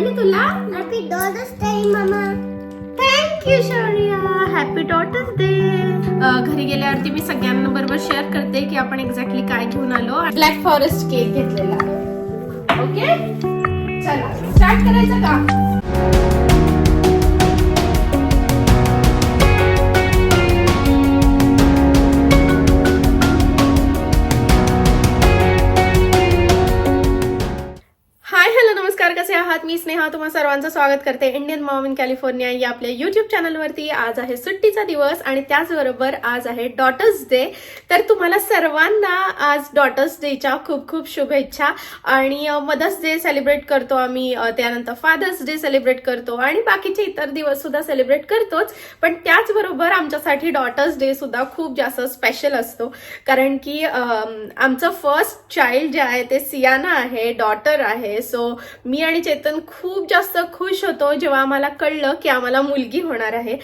आवडली तुला? Happy daughter's day mama thank you Shaurya happy daughter's day घरी गेल्यावरती मी सगळ्यांना बरोबर शेअर करते की आपण एक्झॅक्टली काय घेऊन आलो. ब्लॅक फॉरेस्ट केक घेतलेला ओके चला स्टार्ट करायचं का? मी स्नेहा तुम्हा सर्वांचं स्वागत करते. इंडियन मॉम इन कॅलिफोर्निया या आपल्या युट्यूब चॅनलवरती आज आहे सुट्टीचा दिवस आणि त्याचबरोबर आज आहे डॉटर्स डे तर तुम्हाला सर्वांना आज डॉटर्स डेच्या खूप खूप शुभेच्छा. आणि मदर्स डे सेलिब्रेट करतो आम्ही. त्यानंतर फादर्स डे सेलिब्रेट करतो. आणि बाकीचे इतर दिवस सुद्धा सेलिब्रेट करतोच. पण त्याचबरोबर आमच्यासाठी डॉटर्स डे सुद्धा खूप जास्त स्पेशल असतो. कारण की आमचं फर्स्ट चाइल्ड जे आहे ते सियाना आहे डॉटर आहे. सो मी आणि चेतन खूप जास्त खुश होतो जेव्हा आम्हाला कळलं की आम्हाला मुलगी होणार आहे.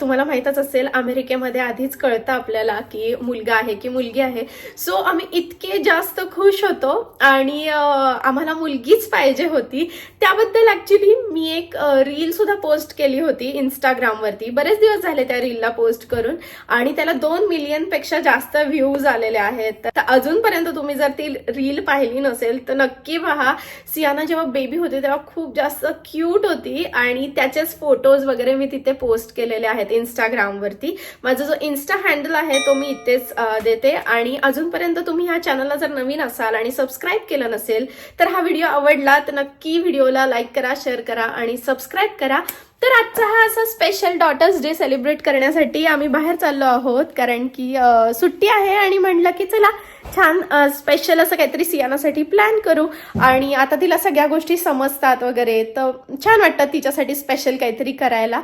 तुम्हाला माहीतच असेल अमेरिकेमध्ये आधीच कळतं आपल्याला की मुलगा आहे की मुलगी आहे. सो आम्ही इतके जास्त खुश होतो आणि आम्हाला मुलगीच पाहिजे होती. त्याबद्दल ऍक्च्युली मी एक रील सुद्धा पोस्ट केली होती इंस्टाग्रामवरती बरेच दिवस झाले त्या रीलला पोस्ट करून आणि त्याला दोन मिलियनपेक्षा जास्त व्ह्यूज आलेले आहेत. तर अजूनपर्यंत तुम्ही जर ती रील पाहिली नसेल तर नक्की पहा. सियाना जेव्हा बेबी होती तेव्हा खूप जास्त क्यूट होती आणि त्याचेच फोटोज वगैरे मी तिथे पोस्ट केलेले आहेत इंस्टाग्रामवरती माझा जो इन्स्टा हँडल आहे तो मी इथेच देते. आणि अजूनपर्यंत तुम्ही ह्या चॅनलला जर नवीन असाल आणि सबस्क्राईब केलं नसेल तर हा व्हिडिओ आवडला तर नक्की व्हिडिओला लाईक करा शेअर करा आणि सबस्क्राईब करा. तर आजचा हा असा स्पेशल डॉटर्स डे सेलिब्रेट करण्यासाठी आम्ही बाहेर चाललो आहोत कारण की सुट्टी आहे आणि म्हणलं की चला छान स्पेशल असं काहीतरी सियानासाठी प्लॅन करू. आणि आता तिला सगळ्या गोष्टी समजतात वगैरे तर छान वाटतं तिच्यासाठी स्पेशल काहीतरी करायला.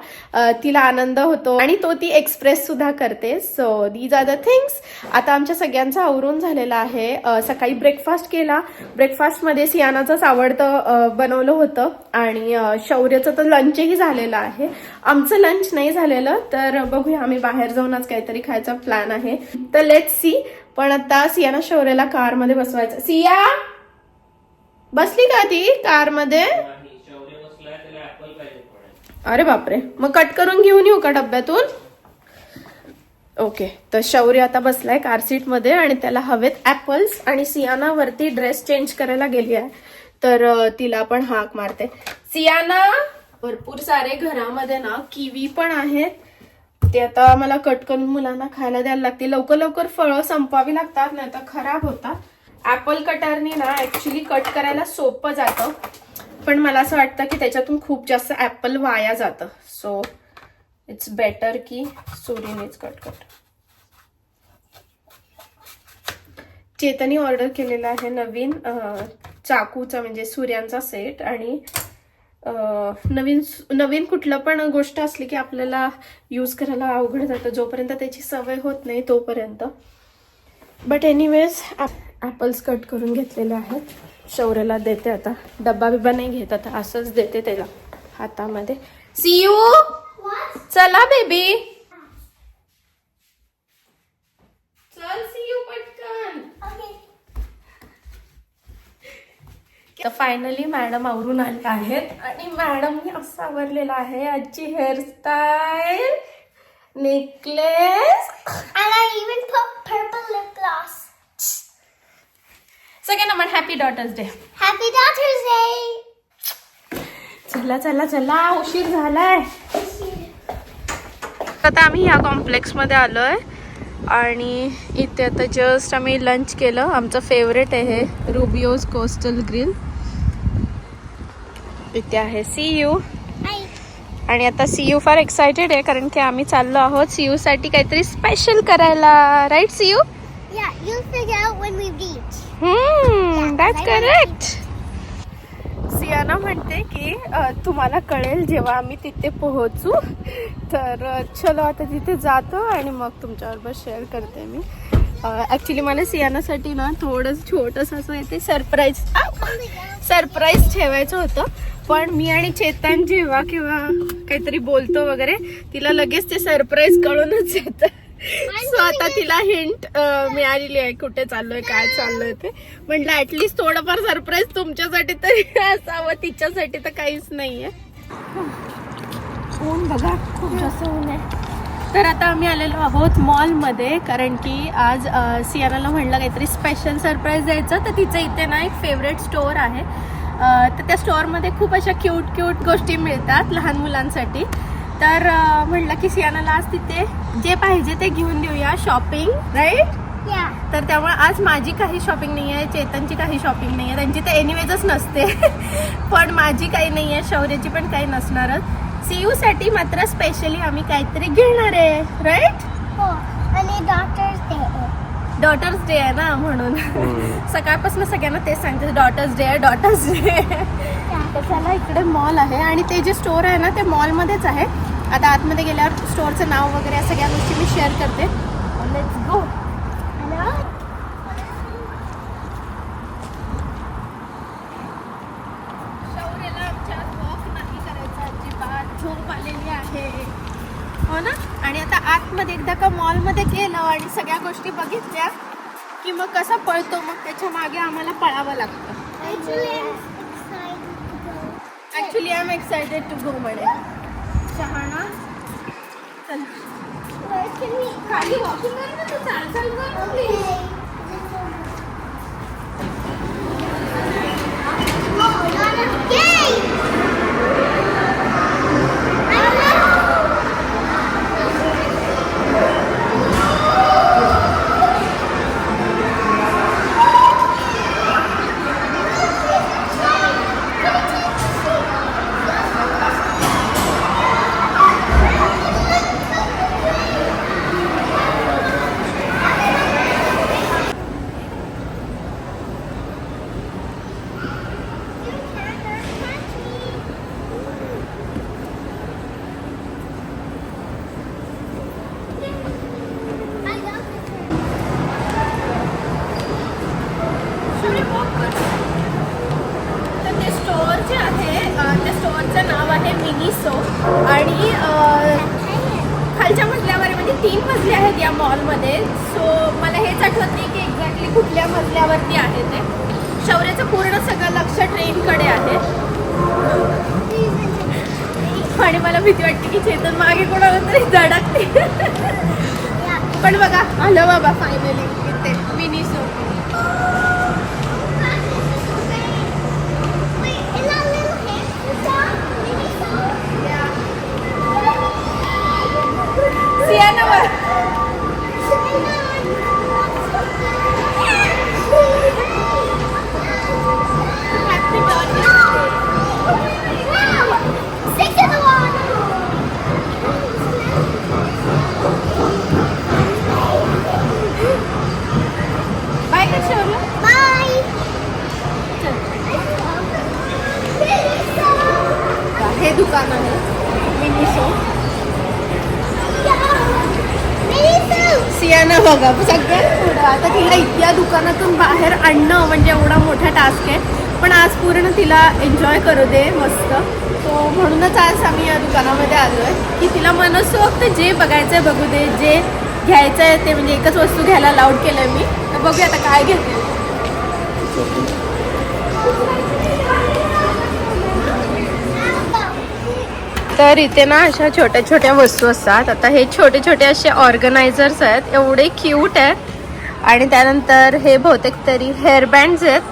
तिला आनंद होतो. आणि तो ती एक्सप्रेस सुद्धा करते. So these are the things आता आमच्या सगळ्यांचं आवरून झालेला आहे. सकाळी ब्रेकफास्ट केला. ब्रेकफास्टमध्ये सियानाचंच आवडतं बनवलं होतं. आणि शौर्यचं शौर्याचं तर लंचही झालेलं आहे. आमचं लंच नाही झालेलं तर बघूया आम्ही बाहेर जाऊनच काहीतरी खायचा प्लॅन आहे. तर लेट सी पण आता सियाना शौर्याला कारमध्ये बसवायचं. सिया! बसली का ती कारमध्ये? अरे बापरे. मग कट करून घेऊन येऊ का डब्यातून? ओके तर शौर्य आता बसलाय कार सीटमध्ये आणि त्याला हवेत ऍपल्स आणि सियाना वरती ड्रेस चेंज करायला गेली आहे. तर तिला पण हाक मारते. सियाना! भरपूर सारे घरामध्ये ना किवी पण आहेत. ते आता मला कट करून मुलांना खायला द्यायला लागते लवकर लवकर फळं संपवावी लागतात नाही तर खराब होतात. ऍपल कटरने ना ऍक्च्युली कट करायला सोपं जातं. पण मला असं वाटतं की त्याच्यातून खूप जास्त ऍपल वाया जातं. सो इट्स बेटर की सुरीनेच कट कट चेतनी ऑर्डर केलेला आहे नवीन चाकूचा म्हणजे सूर्यांचा सेट आणि नवीन नवीन कुठलं पण गोष्ट असली की आपल्याला यूज करायला अवघड जातं. जोपर्यंत त्याची सवय होत नाही तोपर्यंत. बट एनिवेज ॲपल्स कट करून घेतलेले आहेत. शौर्याला देते आता. डब्बा बिब्बा नाही घेत आता. असंच देते त्याला हातामध्ये. सी यू चला बेबी चल सी यू पटकन तर फायनली मॅडम आवरून आले आहेत. आणि मॅडमनी असं आवरलेलं आहे. आजची hairstyle necklace And I even put purple lip gloss. सगळ्यांना म्हण happy daughter's day Happy Daughter's Day! चला चला चला. उशीर झालाय. आता आम्ही ह्या कॉम्प्लेक्समध्ये आलोय. आणि इथे आता जस्ट आम्ही लंच केलं. आमचं फेवरेट आहे रुबिओज कोस्टल ग्रिल इथे आहे. See you. आणि आता सी यू फार एक्सायटेड आहे कारण की आम्ही चाललो आहोत सी साठी काहीतरी स्पेशल करायला. Right see you that's correct Siana म्हणते की तुम्हाला कळेल जेव्हा आम्ही तिथे पोहोचू. तर चलो आता तिथे जातो आणि मग तुमच्याबरोबर शेअर करते मी. ॲक्च्युली मला सियानासाठी ना थोडं छोटंसं असं येते सरप्राईज सरप्राईज ठेवायचं होतं. पण मी आणि चेतन जेव्हा किंवा काहीतरी बोलतो वगैरे तिला लगेच ते सरप्राईज कळूनच येतं. सो आता तिला हिंट मिळालेली आहे कुठे चाललोय काय चाललोय ते. म्हटलं ऍटलिस्ट थोडंफार सरप्राईज तुमच्यासाठी तरी असावं तिच्यासाठी तर काहीच नाहीये. ऊन बघा खूप जास्त ऊन आहे. तर आता आम्ही आलेलो आहोत मॉलमध्ये कारण की आज सियानाला म्हणलं काहीतरी स्पेशल सरप्राईज द्यायचं तर तिचं इथे ना एक फेवरेट स्टोअर आहे. तर त्या स्टोअरमध्ये खूप अशा क्यूट क्यूट गोष्टी मिळतात लहान मुलांसाठी. तर अ, म्हणलं की सियानाला आज तिथे जे पाहिजे ते घेऊन देऊया शॉपिंग राईट Yeah. तर त्यामुळे आज माझी काही शॉपिंग नाही आहे चेतनची काही शॉपिंग नाही आहे. त्यांची तर एनिवेजच नसते. पण माझी काही नाही आहे शौर्याची पण काही नसणारच. सीयू साठी मात्र स्पेशली आम्ही काहीतरी घेणार आहे राईट Oh, आणि डॉक्टर्स डे डॉटर्स डे आहे ना म्हणून. सकाळपासून सगळ्यांना तेच सांगते डॉटर्स डे आहे डॉटर्स डे तर चला इकडे मॉल आहे आणि ते जे स्टोअर आहे ना ते मॉलमध्येच आहे. आता आतमध्ये गेल्यावर स्टोअरचं नाव वगैरे या सगळ्या गोष्टी मी शेअर करते. लेट्स गो हॅलो शौर्याला आमच्या वॉक नाही करायचा अजिबात. झोप आलेली आहे. हो ना? आतमध्ये एकदा का मॉलमध्ये गेलं आणि सगळ्या गोष्टी बघितल्या की मग कसा पळतो मग त्याच्यामागे आम्हाला पळावं लागतं. Actually I am excited to go म्हणे. शहाणा. चल? खाली वॉकिंग कर ना तू चाल चाल कर. स्टोअरचं नाव आहे आणि खालच्या मजल्यावर म्हणजे तीन मजले आहेत या मॉलमध्ये. सो मला हेच आठवत नाही की एक्झॅक्टली कुठल्या मजल्यावरती आहे ते. शौर्याचं पूर्ण सगळं लक्ष ट्रेनकडे आहे. आणि मला भीती वाटते की चेतन मागे कोणाला तरी धडकते. पण बघा आलं बाबा फायनली इथे. Mini so. सियाना सियाना बघा सगळ्यात पुढं. आता तिला इतक्या दुकानातून बाहेर आणणं म्हणजे एवढा मोठा टास्क आहे. पण आज पूर्ण तिला एन्जॉय करू दे मस्त. सो म्हणूनच आज आम्ही या दुकानामध्ये आलो आहे की तिला मनसोक्त जे बघायचं आहे बघू दे जे घ्यायचं आहे ते म्हणजे एकच वस्तू घ्यायला लाऊड केलं आहे मी. तर बघूया आता काय घेते. तर इथे ना अशा छोट्या छोट्या वस्तू असतात. आता हे छोटे छोटे असे ऑर्गनायझर्स आहेत. एवढे क्यूट आहेत. आणि त्यानंतर हे बहुतेक तरी हेअरबँड्स आहेत.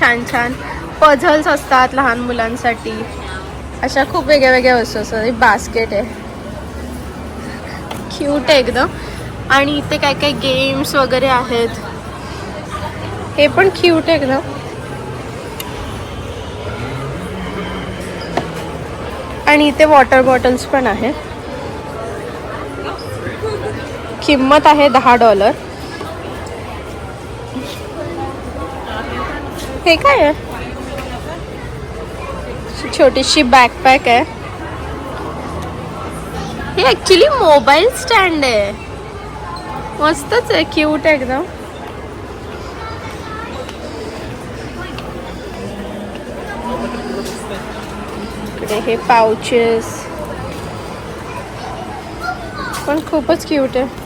छान छान पझल्स असतात लहान मुलांसाठी. अशा खूप वेगळ्या वेगळ्या वस्तू असतात. बास्केट आहे. क्यूट आहे एकदम. आणि इथे काय काय गेम्स वगैरे आहेत. हे पण क्यूट आहे एकदम. आणि इथे वॉटर बॉटल्स पण आहेत. किंमत आहे दहा डॉलर हे काय आहे? छोटीशी बॅकपॅक आहे. हे ॲक्च्युली मोबाईल स्टँड आहे. मस्तच आहे क्यूट आहे एकदम. इकडे हे पाउचेस. पण खूपच क्यूट आहे.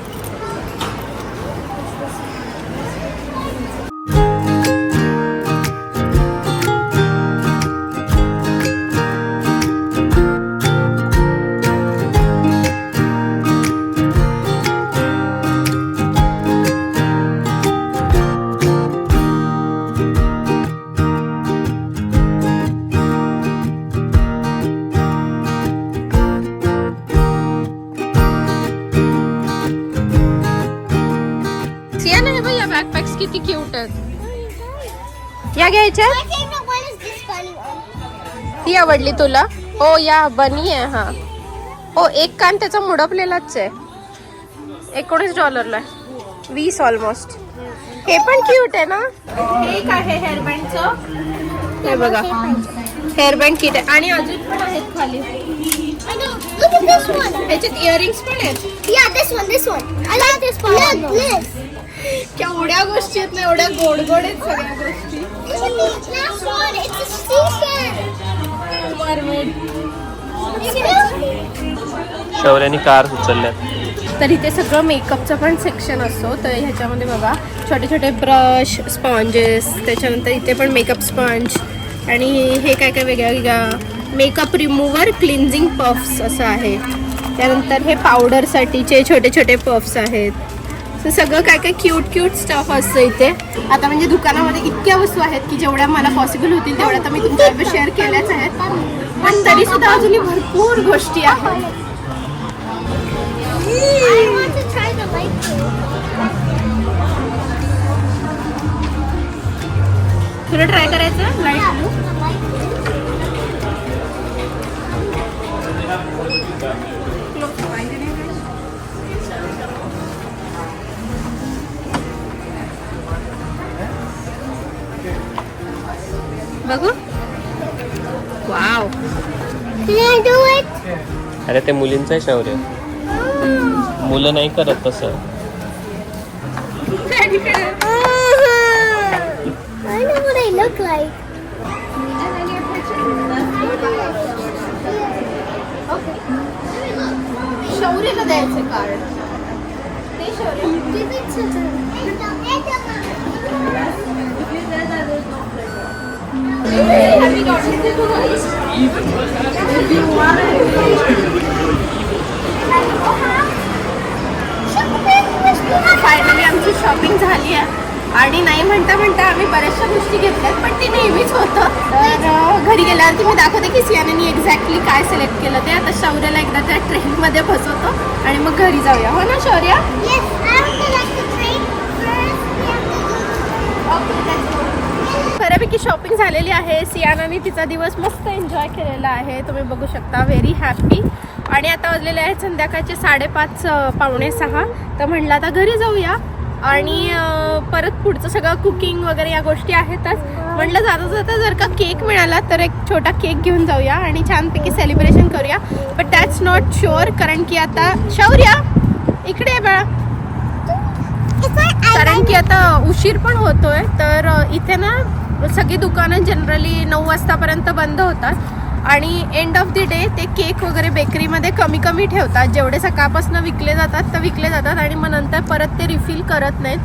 किती क्यूट आहेत. या घ्यायच्या. ती आवडली तुला? हो या बनी आहे हा. हो एक कान त्याचा मुडपलेलाच आहे. एकोणीस डॉलरला आहे. वीस ऑलमोस्ट हे पण क्यूट आहे ना? हे एक आहे हेअरबँडचं हे बघा. हेअरबँड किट आहे. आणि अजून पण आहेत खाली. ह्याच्यात इयरिंग्स पण आहेत. केवढ्या गोष्टी आहेत ना एवढ्या गोड गोड आहेत सगळ्या गोष्टी? शौर्याने कार उचलल्यात. तर इथे सगळं मेकअपचं पण सेक्शन असतो. तर ह्याच्यामध्ये बघा छोटे छोटे ब्रश स्पॉन्जेस त्याच्यानंतर इथे पण मेकअप स्पंज आणि हे काय काय वेगळ्या वेगळ्या मेकअप रिमूव्हर क्लिन्झिंग पफ्स असं आहे. त्यानंतर हे पावडरसाठीचे छोटे छोटे पफ्स आहेत. तर सगळं काय काय क्यूट क्यूट स्टफ असतं इथे. आता म्हणजे दुकानामध्ये इतक्या वस्तू आहेत की जेवढ्या मला पॉसिबल होतील तेवढ्या तर मी तुमच्याबरोबर शेअर केल्याच आहेत. पण तरी सुद्धा अजूनही भरपूर गोष्टी आहेत. थोडं तुला ट्राय करायचं लाइट ब्लू बघू. Wow. Can I do it? अरे ते मुलींचं आहे शौर्य. मुलं नाही करत तसं. I know what I look like. शौर्यला द्यायचं कार्ड ते शौर्य. फायनली आमची शॉपिंग झाली आहे. आणि नाही म्हणता म्हणता आम्ही बऱ्याचशा गोष्टी घेतल्यात पण ते नेहमीच होतं. तर घरी गेल्यावरती मी दाखवते की सियाने एक्झॅक्टली काय सिलेक्ट केलं ते. आता शौर्याला एकदा त्या ट्रेनमध्ये बसवतो आणि मग घरी जाऊया. हो ना शौर्य? Yes, बऱ्यापैकी शॉपिंग झालेली आहे. सियानाने तिचा दिवस मस्त एन्जॉय केलेला आहे. तुम्ही बघू शकता व्हेरी हॅपी आणि आता वाजलेले आहेत संध्याकाळचे साडेपाच पावणे सहा. तर म्हणलं आता घरी जाऊया. आणि परत पुढचं सगळं कुकिंग वगैरे या गोष्टी आहेतच. म्हटलं जाता जाता जर का केक मिळाला तर एक छोटा केक घेऊन जाऊया आणि छानपैकी सेलिब्रेशन करूया. बट दॅट्स नॉट शुअर कारण की आता शौर्या इकडे बाळा. कारण की आता उशीर पण होतोय. तर इथे ना सगळी दुकानं जनरली नऊ वाजतापर्यंत बंद होतात. आणि एंड ऑफ दी डे ते केक वगैरे बेकरीमध्ये कमी कमी ठेवतात. जेवढे सकाळपासून विकले जातात तर विकले जातात आणि मग नंतर परत ते रिफिल करत नाहीत.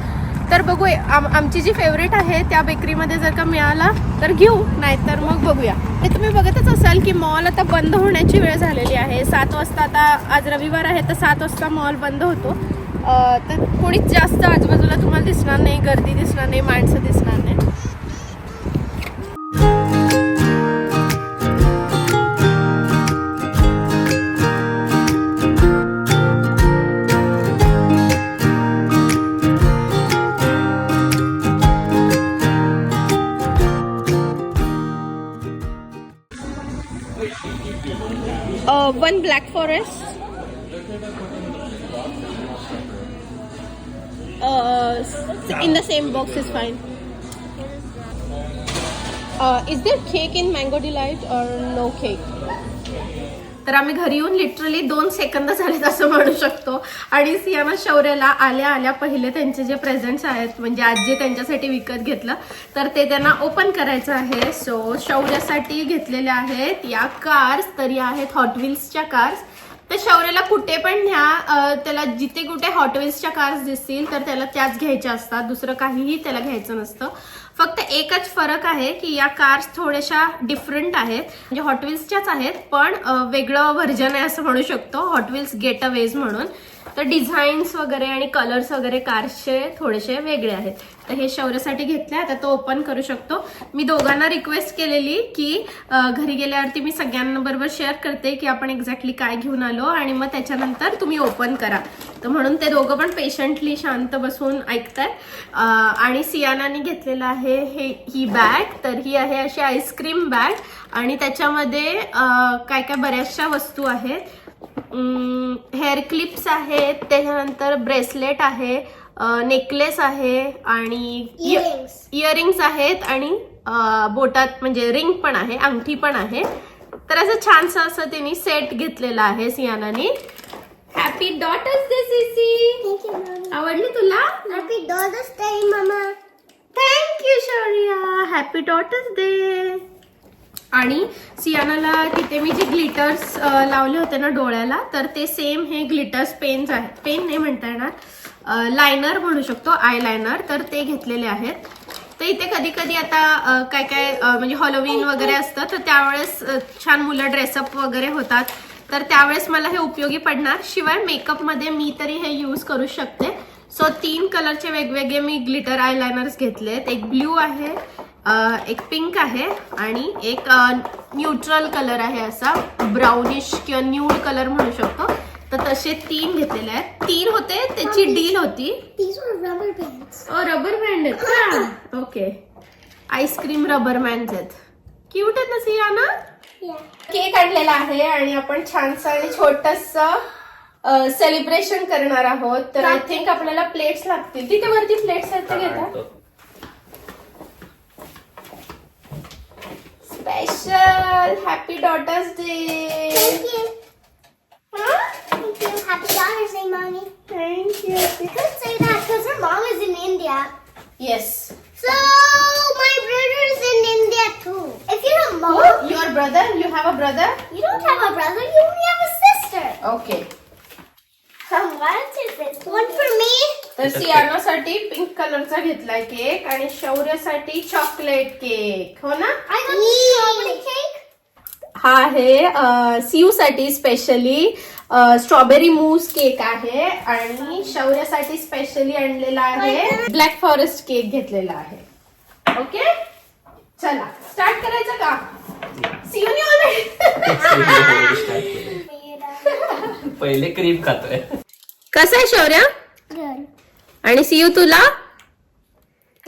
तर बघू आम आमची जी फेवरेट आहे त्या बेकरीमध्ये जर का मिळाला तर घेऊ. नाहीतर मग बघूया. हे तुम्ही बघतच असाल की मॉल आता बंद होण्याची वेळ झालेली आहे. सात वाजता आता आज रविवार आहे तर सात वाजता मॉल बंद होतो. तर कोणीच जास्त आजूबाजूला तुम्हाला दिसणार नाही गर्दी दिसणार नाही माणसं दिसणार forest. Uh, uh, in the same box is fine. Uh, is there cake in Mango Delight or no cake? तर आम्ही घरी येऊन लिटरली दोन सेकंद झालेत असं म्हणू शकतो. आणि सियाना शौर्याला आल्या आल्या पहिले त्यांचे जे प्रेझेंट्स आहेत म्हणजे आज जे त्यांच्यासाठी विकत घेतलं तर ते त्यांना ओपन करायचं आहे. सो शौर्यासाठी घेतलेल्या आहेत या कार्स तर या आहेत हॉट व्हील्सच्या कार्स तर शौर्याला कुठे पण न्या त्याला जिथे कुठे हॉटवेल्सच्या कार्स दिसतील तर त्याला त्याच घ्यायच्या असतात. दुसरं काहीही त्याला घ्यायचं नसतं. फक्त एकच फरक आहे की या कार्स थोड्याशा डिफरंट आहेत. म्हणजे हॉटविल्सच्याच आहेत पण वेगळं व्हर्जन आहे असं म्हणू शकतो. हॉटविल्स गेट अवेज म्हणून. तर डिझाईन्स वगैरे आणि कलर्स वगैरे कारचे थोडेसे वेगळे आहेत. तर हे शौर्यासाठी घेतले आता तो ओपन करू शकतो. मी दोघांना रिक्वेस्ट केलेली की घरी गेल्यावरती मी सगळ्यांबरोबर शेअर करते की आपण एक्झॅक्टली काय घेऊन आलो आणि मग त्याच्यानंतर तुम्ही ओपन करा. तर म्हणून ते दोघं पण पेशंटली शांत बसून ऐकतात आणि सियानाने घेतलेलं आहे हे ही बॅग तर ही आहे अशी आईस्क्रीम बॅग आणि त्याच्यामध्ये काय काय बऱ्याचशा वस्तू आहेत. हेअर क्लिप्स आहेत त्याच्यानंतर ब्रेसलेट आहे नेकलेस आहे आणि. इयरिंग्स आहेत आणि बोटात म्हणजे रिंग पण आहे अंगठी पण आहे तर असं छानसं असं त्यांनी सेट घेतलेलं आहे सियानाने हॅपी डॉटर्स डे सीसी. आवडली तुला Happy Daughter's Day, Mama. Thank you Shaurya happy daughter's day आणि सियानाला तिथे मी जे ग्लिटर्स लावले होते ना डोळ्याला तर ते सेम हे ग्लिटर्स पेन्स आहेत. पेन नाही म्हणता येणार. लायनर म्हणू शकतो आय लायनर तर ते घेतलेले आहेत. तर इथे कधी कधी आता काय काय म्हणजे हॉलोवीन वगैरे असतं तर त्यावेळेस छान मुलं ड्रेसअप वगैरे होतात. तर त्यावेळेस मला हे उपयोगी पडणार. शिवाय मेकअपमध्ये मी तरी हे यूज करू शकते. सो तीन कलरचे वेगवेगळे मी ग्लिटर आय लायनर्स घेतलेत. एक ब्ल्यू आहे एक पिंक आहे आणि एक न्यूट्रल कलर आहे असा. ब्राउनिश किंवा न्यूड कलर म्हणू शकतो. तर तसे तीन घेतलेले आहेत. तीन होते त्याची डील होती. रबर बँड आहेत okay ice cream rubber band आहेत. क्यूट आहेत ना सियाना Yeah. केक आणलेला आहे आणि आपण छानसं आणि छोटस सेलिब्रेशन करणार आहोत. तर आय थिंक आपल्याला प्लेट्स लागतील. तिथे वरती प्लेट्स आहेत ते घेता. Harshal. Happy Daughter's Day. Thank you. Huh? Thank you. Happy Daughter's Day, Mommy. Thank you. You say that because her mom is in India. Yes. So, my brother is in India too. If you're a mom. What? Your brother? You have a brother? You don't have a brother. You only have a sister. Okay. What is this? One for me तर सियानासाठी pink कलरचा घेतलाय cake आणि शौर्यासाठी chocolate cake हो ना. हा आहे CU साठी specially strawberry मूस cake आहे आणि शौर्यासाठी स्पेशली आणलेला आहे ब्लॅक फॉरेस्ट केक घेतलेला आहे. ओके चला स्टार्ट करायचं का? सीयूने ऑलरेडी पहिले क्रीम खातोय. कसं आहे शौर्या. आणि सीयू तुला.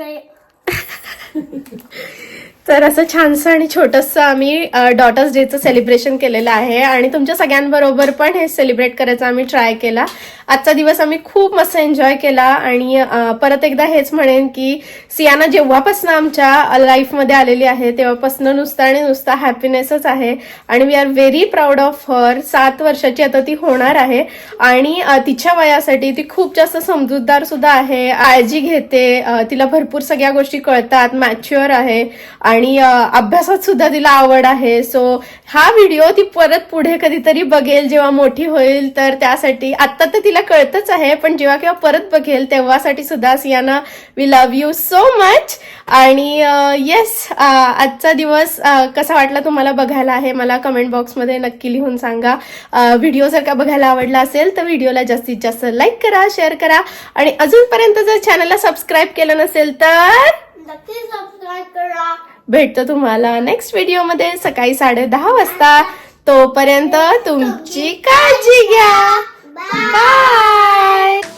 तर असं छानसं आणि छोटंसं आम्ही डॉटर्स डेचं सेलिब्रेशन केलेलं आहे. आणि तुमच्या सगळ्यांबरोबर पण हे सेलिब्रेट करायचं आम्ही ट्राय केला. आजचा दिवस आम्ही खूप मस्त एन्जॉय केला आणि परत एकदा हेच म्हणेन की सियाना जेव्हापासून आमच्या लाईफमध्ये आलेली आहे तेव्हापासून नुसतं आणि नुसता हॅपीनेसच आहे आणि we are very proud of her सात वर्षाची आता ती होणार आहे आणि तिच्या वयासाठी ती खूप जास्त समजूतदार सुद्धा आहे काळजी घेते तिला भरपूर सगळ्या गोष्टी कळतात मॅच्युअर आहे आणि अभ्यासात सुद्धा तिला आवड आहे. सो हा व्हिडिओ ती परत पुढे कधीतरी बघेल जेव्हा मोठी होईल तर त्यासाठी आत्ता तर तिला कळतच आहे पण जेव्हा केव्हा परत बघेल तेव्हासाठी सुद्धा Siana we love you so much आणि येस आजचा दिवस कसा वाटला तुम्हाला बघायला आहे मला कमेंट बॉक्समध्ये नक्की लिहून सांगा. व्हिडिओ जर का बघायला आवडला असेल तर व्हिडिओला जास्तीत जास्त लाईक करा शेअर करा. आणि अजूनपर्यंत जर चॅनलला सबस्क्राईब केलं नसेल तर नक्की सबस्क्राईब करा. भेटतो तुम्हाला नेक्स्ट व्हिडिओमध्ये सकाळी साडे दहा वाजता. तोपर्यंत तुमची काळजी घ्या. Bye. Bye.